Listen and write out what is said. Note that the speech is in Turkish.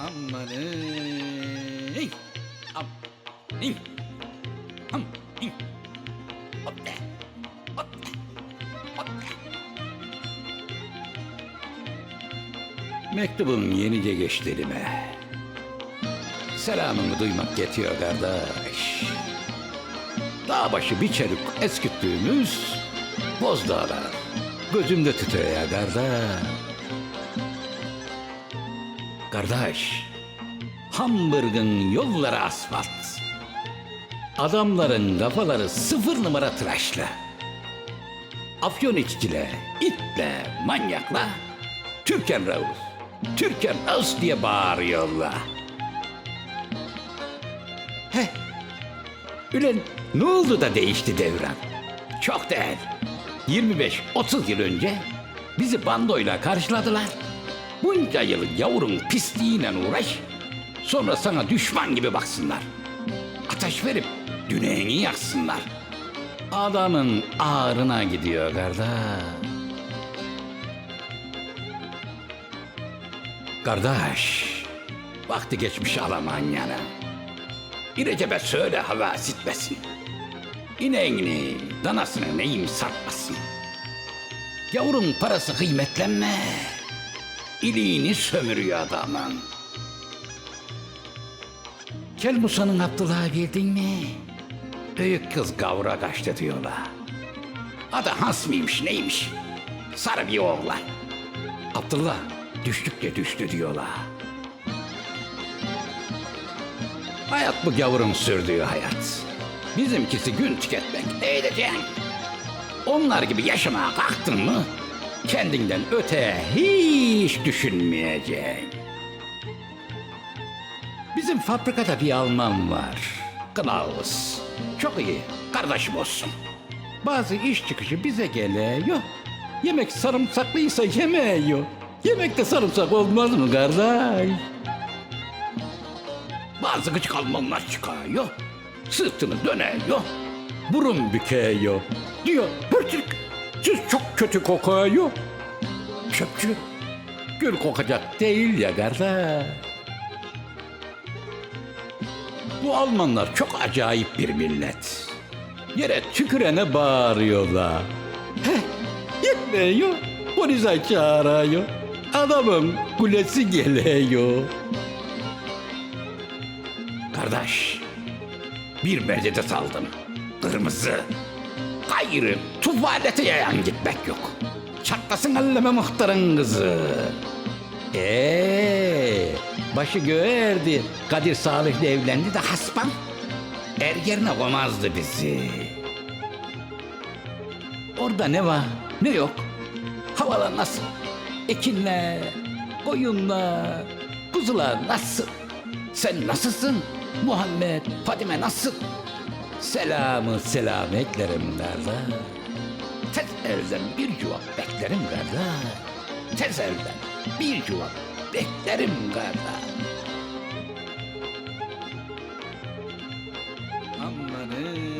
Amanın. Am. Ning. Ham. Ning. Hop. Hop. Hop. Mektubum yenice geçti elime. Selamını duymak yetiyor kardeş. Dağ başı bir çelik eskittiğimiz bozdağlar. Gözümde tütüyor ya kardeş. Kardeş, Hamburg'un yolları asfalt. Adamların kafaları sıfır numara tıraşlı. Afyon içkile, itle, manyakla, Türken Raus, Türken Raus diye bağırıyorlar. Heh, Ülen ne oldu da değişti devran? Çok değil. 25-30 yıl önce bizi bandoyla karşıladılar. Bunca yıl yavrun pisliğiyle uğraş. Sonra sana düşman gibi baksınlar. Ateş verip düneğini yaksınlar. Adamın ağrına gidiyor kardeş. Kardeş, vakti geçmiş Almanya'na. Bir Recep'e söyle hava sitmesin. İneğini, danasını neyim satmasın. Yavrun parası kıymetlenme. İliğini sömürüyor adamın. Kel Musa'nın Abdullah'a bildin mi? Büyük kız gavura kaçtı diyorlar. Adı Hans mıymış neymiş? Sarı bir oğlan. Abdullah düştükçe düştü diyorlar. Hayat bu gavurun sürdüğü hayat. Bizimkisi gün tüketmek. Ne edeceksin? Onlar gibi yaşamaya kalktın mı kendinden öte hiç düşünmeyeceksin. Bizim fabrikada bir Alman var. Klaus. Çok iyi. Kardeşim olsun. Bazı iş çıkışı bize geliyor. Yemek sarımsaklıysa yemiyor. Yemekte sarımsak olmaz mı kardeş? Bazı gıcık Almanlar çıkıyor. Sırtını dönüyor. Burun büküyor. Diyor pırtık. Siz çok kötü kokuyor. Çöpçü. Gül kokacak değil ya kardeş. Bu Almanlar çok acayip bir millet. Yere tükürene bağırıyorlar. Heh, yetmiyor. Polise çağırıyor. Adamın kulesi geliyor. Kardeş, bir Mercedes aldım. Kırmızı. Gayrı tuvalete yayan gitmek yok. Çatlasın alleme muhtarın kızı. Eee, başı göğerdi. Kadir Salih'le evlendi de hasbam. Er yerine koymazdı bizi. Orada ne var ne yok. Havalar nasıl? Ekinler, koyunlar, kuzular nasıl? Sen nasılsın? Muhammed, Fadime nasıl? Selamı selam eklerim derda. Tez elden bir cevap beklerim derda. Tez elden bir cevap beklerim derda. Amanın.